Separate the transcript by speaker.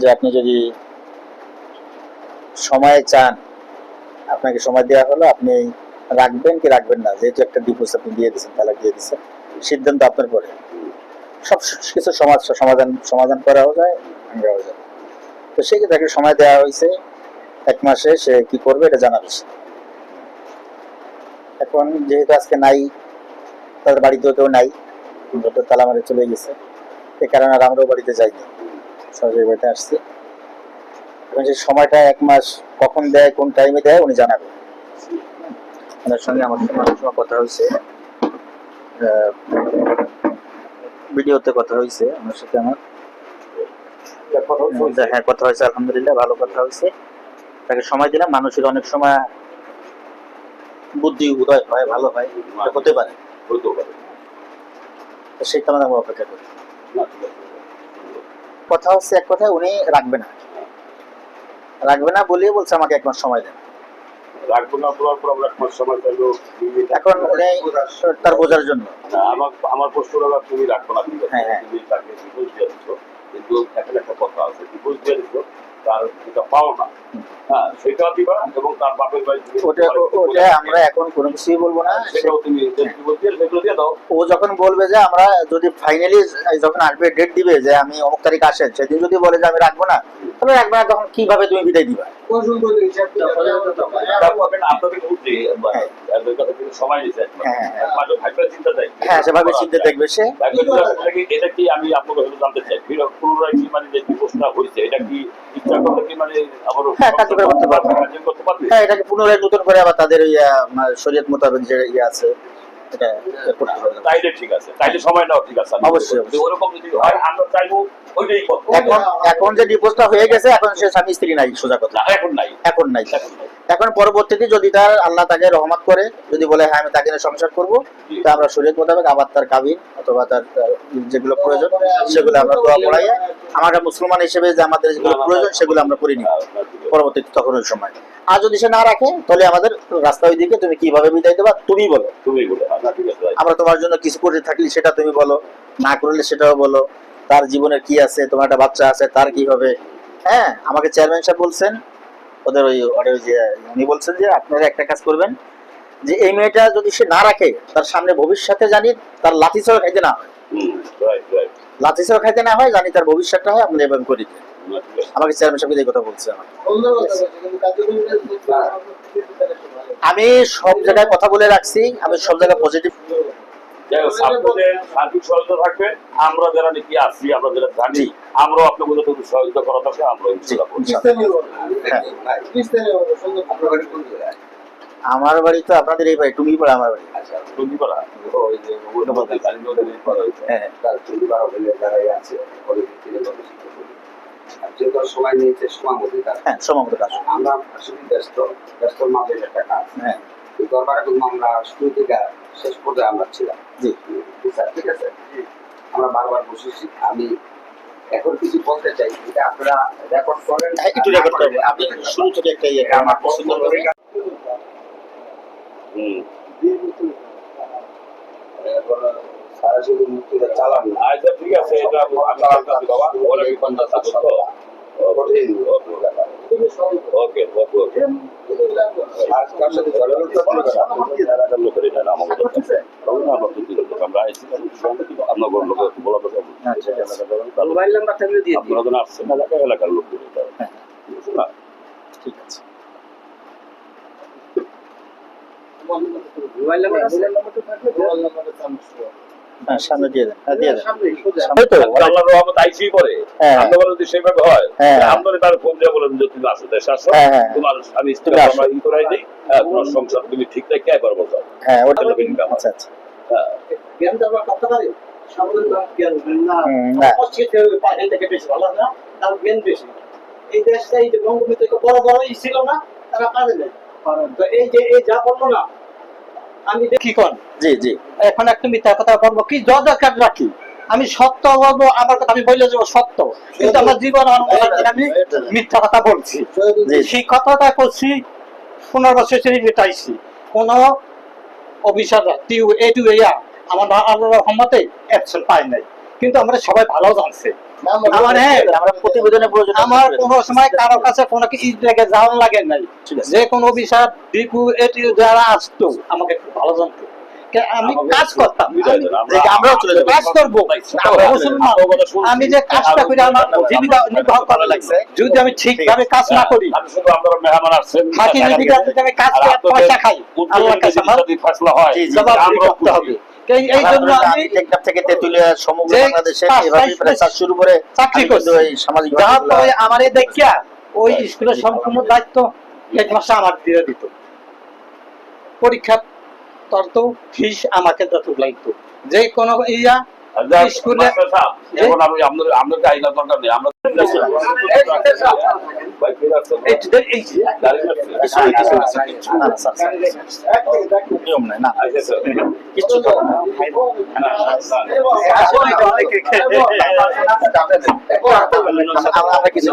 Speaker 1: যে আপনি যদি সময় চান, আপনাকে সময় দেওয়া হলো, আপনি রাখবেন কি রাখবেন না? যেহেতু একটা ডিভোর্স আপনি দিয়ে দিচ্ছেন তালাক দিয়ে দিচ্ছেন সিদ্ধান্ত আপনার পরে। সব কিছু সমাজ সমাধান সমাধান করাও যায় ভাঙাও যায় তো সেই তাকে সময় দেওয়া হয়েছে? এক মাসে সে কি করবে এটা জানা গেছে এখন যেহেতু আজকে নাই, তাদের বাড়িতেও কেউ নাই তো তালা মারে চলে গেছে। এ কারণে আর আমরাও বাড়িতে যাইনি। সরাসরি বাড়িতে আসছি। এবং সেই সময়টা এক মাস কখন দেয়, কোন টাইমে দেয়, উনি জানাবেন ওনার সঙ্গে আমার সঙ্গে অনেক সময় কথা হয়েছে। ভিডিওতে কথা হয়েছে আমার সাথে আমার। হ্যাঁ কথা হয়েছে আলহামদুলিল্লাহ ভালো কথা হয়েছে। তাকে সময় দিলাম মানুষের অনেক সময় বুদ্ধি উদয় হয় ভালো হয় হতে পারে। সেই কারণে আমরা অপেক্ষা করি। কথা হচ্ছে এক কথা উনি রাখবে না। রাখবে না বলেই বলছে আমাকে এক মাস সময় দেন।
Speaker 2: রাখব না বলার পর আমরা এক মাস সময় চাইলেও
Speaker 1: এখন তার বোঝার জন্য।
Speaker 2: আমার আমার প্রশ্ন হলো তুমি রাখব না
Speaker 1: হ্যাঁ, হ্যাঁ।
Speaker 2: তুমি তাকে ডিভোর্স দিয়ে দিচ্ছ কিন্তু এখানে একটা কথা আছে ডিভোর্স দিয়ে দিচ্ছ তার যেটা পাও না। হ্যাঁ সেটা দিবা এবং তার বাপের বাড়ি
Speaker 1: ওটা ওটা আমরা এখন কোনো কিছুই বলব না।
Speaker 2: সেটাও তুমি সেগুলো দিয়ে দাও।
Speaker 1: ও যখন বলবে যে আমরা যদি ফাইনালি যখন আসবে ডেট দিবে যে আমি অমুক তারিখ আসেন সেদিন যদি বলে যে আমি রাখব না তখন কীভাবে তুমি বিদায় দিবা হ্যাঁ, সেভাবে চিন্তা দেখবে সে
Speaker 2: এটা কি- আমি জানতে চাই পুনরায় কি মানে যে হয়েছে এটা কি ইচ্ছা করলে কি মানে আবার
Speaker 1: হ্যাঁ, কার্যকর করতে পারবে।
Speaker 2: কার্যকর করতে পারবে
Speaker 1: হ্যাঁ এটাকে পুনরায় নতুন করে আবার তাদের শরীয়ত মোতাবেক যে ইয়ে আছে এটা করতে পারবে
Speaker 2: তাইলে ঠিক আছে। তাইলে সময় নাও ঠিক আছে।
Speaker 1: অবশ্যই,
Speaker 2: ওরকম যদি হয় আমরা চাইব ওইটাই করব।
Speaker 1: এখন এখন যে ডিভোর্সটা হয়ে গেছে এখন সে স্বামী স্ত্রী নাই সোজা কথা।
Speaker 2: এখন নাই।
Speaker 1: এখন নাই।
Speaker 2: এখন
Speaker 1: পরবর্তীতে যদি তার আল্লাহ তাকে রহমত করে যদি বলে হ্যাঁ আমি তাকে সংসার করব তা আমরা শরীর মোতাবেক আবার তার কাবিন অথবা তার যেগুলো প্রয়োজন সেগুলো আমরা দোয়া পড়াইয়া আমরা মুসলমান হিসেবে যে আমাদের যেগুলো প্রয়োজন সেগুলো আমরা করে নিই।
Speaker 2: না, না, ঠিক আছে।
Speaker 1: পরবর্তীতে তখন ওই সময়। আর যদি সে না রাখে তাহলে আমাদের রাস্তা ওই দিকে তুমি কীভাবে বিদায় দেবা তুমি বলো।
Speaker 2: তুমি বলে
Speaker 1: আমরা তোমার জন্য কিছু করে থাকলে সেটা তুমি বলো না করলে সেটাও বলো। তার জীবনের কি আছে তোমার একটা বাচ্চা আছে তার কি হবে হ্যাঁ আমাকে চেয়ারম্যান সাহেব বলছেন ওদের ওই ওদের যে উনি বলছেন যে আপনারা একটা কাজ করবেন যে এই মেয়েটা যদি সে না রাখে তার সামনে ভবিষ্যতে জানি তার লাঠি ছাড়া খাইতে না হয়।
Speaker 2: হুম রাইট রাইট
Speaker 1: লাঠি ছাড়া খাইতে না হয় জানি তার ভবিষ্যৎটা হয় আপনি এভাবে করি আমাকে চেয়ারম্যান সাহেব এই কথা বলছে আমার আমি সব জায়গায় কথা বলে রাখছি আমি সব জায়গায় পজিটিভ
Speaker 2: আমরা যারা নাকি আছি আমরা যারা জানি আমরাও আপনাদের যদি সহযোগিতা করা থাকে আমরা
Speaker 1: আমার বাড়ি তো আপনাদের এই বাড়ি টুঙ্গিপাড়া আমার বাড়ি।
Speaker 2: আচ্ছা, টঙ্গিপাড়া?
Speaker 1: হ্যাঁ।
Speaker 3: যেহেতু সময় নিয়েছে সময় কাজ
Speaker 1: হ্যাঁ কাজ
Speaker 3: আমরা আসলে ব্যস্ত ব্যস্ত মাঝে একটা কাজ
Speaker 1: হ্যাঁ।
Speaker 3: দরবার এখন আমরা শুরু থেকে শেষ পর্যায়ে আমরা ছিলাম।
Speaker 1: জি।
Speaker 3: জি স্যার ঠিক আছে? আমরা বারবার বসেছি। আমি এখন কিছু বলতে চাই এটা আপনারা রেকর্ড করেন
Speaker 1: হ্যাঁ, একটু রেকর্ড করব আপনি শুরু থেকে একটা ইয়ে
Speaker 3: আমার পছন্দ
Speaker 1: করে।
Speaker 2: হুম।
Speaker 3: সরাসরি মুক্তিটা চালান
Speaker 2: আচ্ছা, ঠিক আছে, এটা আমি বাবা, ওরা কি কন্যা থাকবে তো?
Speaker 3: কঠিন
Speaker 2: ওকে, ওকে, ওকে, ওকে।
Speaker 3: কার সাথে ঝগড়া করতে হবে না।
Speaker 2: এলাকার লোকের না, আমাদের আমরা আমরা তো দিলাম, আমরা আইছি, আপনার ঘরের লোকের বলা দরকার
Speaker 1: আচ্ছা
Speaker 3: মোবাইল নাম্বার থাকলে দিয়ে
Speaker 2: আপনারা যেন আসছেন এলাকা, এলাকার লোকদের এটা।
Speaker 1: হ্যাঁ।
Speaker 2: ঠিক আছে না?
Speaker 1: ঠিক আছে
Speaker 3: মোবাইল নাম্বার আছে
Speaker 1: হ্যাঁ সামনে দিয়ে দেন। দিয়ে দেন।
Speaker 3: সামনে সোজা।
Speaker 1: সামনে তো
Speaker 2: আল্লাহর রহমত আইসিই পরে। যদি সেভাবে হয়। তার ফোন দিয়ে বলেন যে তুমি আসো, দেশে আসো। তোমার স্বামী স্ত্রী
Speaker 1: তুমি
Speaker 2: ই করাই দিই, তোমার সংসার তুমি ঠিক রেখে একবার বসাও।
Speaker 1: হ্যাঁ ওটা
Speaker 2: তাহলে
Speaker 1: আচ্ছা আচ্ছা।
Speaker 3: জ্ঞান দেওয়ার কথা পারি সাধারণ জ্ঞান না।
Speaker 1: হুম,
Speaker 3: পাখি থেকে বেশি ভালো না তার জ্ঞান বেশি। এই দেশটা এই যে বঙ্গবন্ধু থেকে বড় বড় ই ছিল না তারা পারে না তো এই যে এই যা বলল না আমি কি কর
Speaker 1: জি জি।
Speaker 3: এখন একটা মিথ্যা কথা বলব কি? দরকার রাখি। আমি সত্য বলব আমার কথা আমি বলে যাব সত্য। কিন্তু আমার জীবন যে আমি মিথ্যা কথা বলছি। সেই কথাটা করছি পনেরো বছর ছেড়ে মেটাইছি। কোন অফিসার টিউ এ টু আমার আল্লাহ রহমতে অ্যাকশন পাই নাই। কিন্তু আমরা সবাই ভালো জানছে। আমার হ্যাঁ।
Speaker 1: আমরা প্রতিবেদনে প্রয়োজন
Speaker 3: আমার কোন সময় কারও কাছে কোনো কিছু লেগে যাওয়ার লাগে নাই। যে কোনো ডিপু এটিও যারা আসতো আমাকে ভালো জানতো। আমি কাজ করতাম।
Speaker 1: আমরাও চলে যাব।
Speaker 3: কাজ করব। আমি যে কাজটা করে আমার জীবিকা নির্বাহ করা লাগছে। যদি আমি ঠিকভাবে কাজ না করি
Speaker 2: শুধু আপনারা মেহমান আসছেন
Speaker 3: জীবিকা যদি আমি কাজ করে পয়সা খাই। আল্লাহর কাছে আমার
Speaker 2: যদি ফয়সলা হয়
Speaker 1: জি, জি,
Speaker 3: জবাবদিহি
Speaker 2: আমরা
Speaker 3: করতে হবে। এই এই জন্য আমি
Speaker 1: টেকনাফ থেকে তেতুলিয়া সমগ্র
Speaker 3: যে
Speaker 1: বাংলাদেশে কাজ শুরু করে
Speaker 3: চাকরি করছি।
Speaker 1: এই সামাজিক
Speaker 3: আমার দেখিয়া ওই স্কুলের সম্পূর্ণ দায়িত্ব হেডমাস্টার আমার দিয়ে দিত। পরীক্ষা তত ফিস আমাকে যত লাগতো। যে কোনো ইয়া স্কুলে
Speaker 2: এখন আমি আপনাদের আপনাদের আইনা দরকার নেই। আমরা
Speaker 1: নিয়ম নাই না
Speaker 2: আচ্ছা,
Speaker 1: কিছু আমরা কিছু।